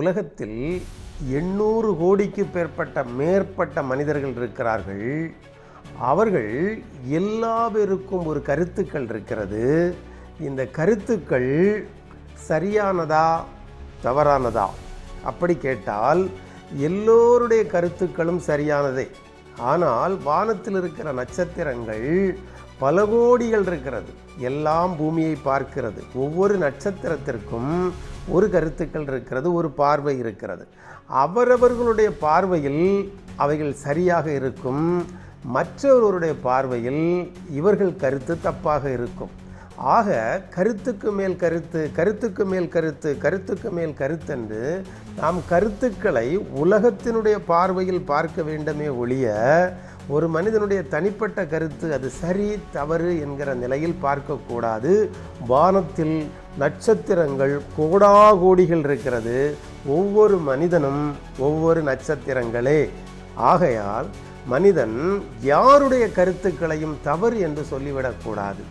உலகத்தில் எண்ணூறு கோடிக்கு மேற்பட்ட மேற்பட்ட மனிதர்கள் இருக்கிறார்கள். அவர்கள் எல்லா பேருக்கும் ஒரு கருத்துக்கள் இருக்கிறது. இந்த கருத்துக்கள் சரியானதா தவறானதா? அப்படி கேட்டால் எல்லோருடைய கருத்துக்களும் சரியானதே. ஆனால் வானத்தில் இருக்கிற நட்சத்திரங்கள் பல கோடிகள் இருக்கிறது. எல்லாம் பூமியை பார்க்கிறது. ஒவ்வொரு நட்சத்திரத்திற்கும் ஒரு கருத்துக்கள் இருக்கிறது ஒரு பார்வை இருக்கிறது. அவரவர்களுடைய பார்வையில் அவைகள் சரியாக இருக்கும். மற்றவர்களுடைய பார்வையில் இவர்கள் கருத்து தப்பாக இருக்கும். ஆக கருத்துக்கு மேல் கருத்து கருத்துக்கு மேல் கருத்து கருத்துக்கு மேல் கருத்தென்று நாம் கருத்துக்களை உலகத்தினுடைய பார்வையில் பார்க்க வேண்டுமே ஒழிய ஒரு மனிதனுடைய தனிப்பட்ட கருத்து அது சரி தவறு என்கிற நிலையில் பார்க்கக்கூடாது. வானத்தில் நட்சத்திரங்கள் கோடாகோடிகள் இருக்கிறது. ஒவ்வொரு மனிதனும் ஒவ்வொரு நட்சத்திரங்களே. ஆகையால் மனிதன் யாருடைய கருத்துக்களையும் தவறு என்று சொல்லிவிடக்கூடாது.